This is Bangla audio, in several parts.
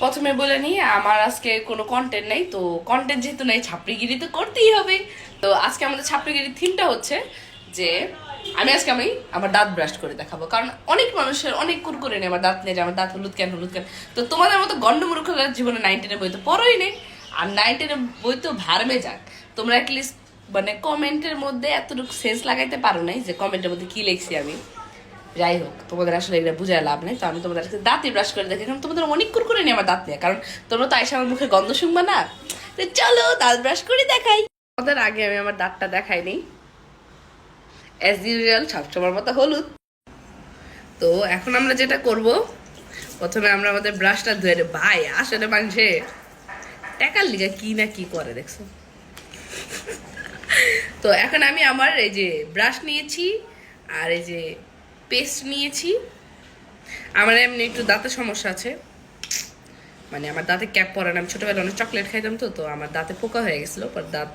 প্রথমে বলে নিই, আমার আজকে কোনো কন্টেন্ট নেই, তো কন্টেন্ট যেহেতু নেই, ছাপড়িগিরি তো করতেই হবে। তো আজকে আমাদের ছাপড়িগিরির থিমটা হচ্ছে যে, আমি আজকে আমি আমার দাঁত ব্রাশ করে দেখাবো। কারণ অনেক মানুষের অনেক কুরকুরে নেই আমার দাঁত নেই আমার দাঁত হলুদ কেন হলুদ কেন। তো তোমাদের মতো গন্ডমূর্খরা জীবনে নাইনটিনের বই তো পড়োই নেই, আর নাইনটিনের বই তো ভারমে যাক। তোমরা অ্যাটলিস্ট মানে কমেন্টের মধ্যে এতটুকু সেন্স লাগাইতে পারো নাই যে কমেন্টের মধ্যে কি লিখছি আমি। যাই হোক, তোমাদের আসলে এটা বুঝায় লাভ নেই। তো আমি তোমাদের আজকে দাঁতই ব্রাশ করে দেখি, কারণ তোমাদের অনেক কুর করে নেই আমার দাঁত নিয়ে। কারণ তোমরা তো আইসা আমার মুখে গন্ধ শুনবা না? চলো দাঁত ব্রাশ করে দেখাই। তোমাদের আগে আমি আমার দাঁতটা দেখাই নি। অ্যাজ ইউজুয়াল সবসময় মতো হলুদ। তো এখন আমরা যেটা করব, প্রথমে আমরা আমাদের ব্রাশটা ধুয়ে। ভাই, আসলে মানুষে টাকার লিগে কি না কি করে, দেখছ? তো এখন আমি আমার এই যে ব্রাশ নিয়েছি, আর এই যে পেস্ট নিয়েছি। আমার এমনি একটু দাঁতের সমস্যা আছে। মানে আমার দাঁতে ক্যাপ পরে না, আমি ছোটোবেলায় অনেক চকলেট খাইতাম তো তো আমার দাঁতে পোকা হয়ে গেছিল পর দাঁত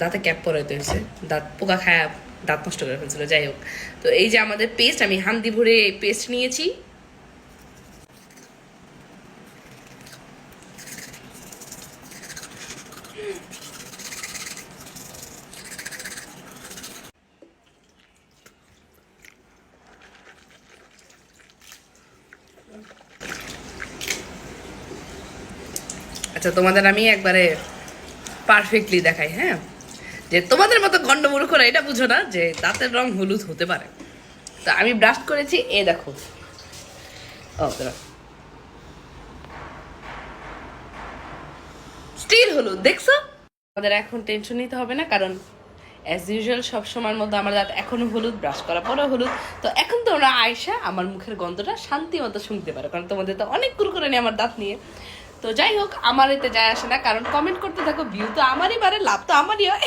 দাঁতে ক্যাপ পরাইতে হয়েছে। দাঁত পোকা খায় দাঁত নষ্ট করে ফেলছিল, যাই হোক। তো এই যে আমাদের পেস্ট আমি হান্দি ভরে পেস্ট নিয়েছি। আচ্ছা তোমাদের আমি একবারে পারফেক্টলি দেখাই হ্যাঁ? যে তোমাদের মতো গন্ডমূর্খরা এটা বুঝো না যে দাঁতের রং হলুদ হতে পারে। তো আমি ব্রাশ করেছি, এ দেখো। ও স্টিল হলুদ, দেখছ? আমাদের এখন টেনশন নিতে হবে না, কারণ অ্যাজ ইউজুয়াল সব সময়ের মধ্যে আমার দাঁত এখনও হলুদ ব্রাশ করা পরেও হলুদ। তো এখন তোমরা আয়সা আমার মুখের গন্ধটা শান্তি মতো শুনতে পারো, কারণ তোমাদের তো অনেক কুরকুরে নেই আমার দাঁত নিয়ে। তো যাই হোক, আমার এতে যায় আসে না, কারণ কমেন্ট করতে থাকো ভিউ তো আমারই বাড়ে লাভ তো আমারই হয়।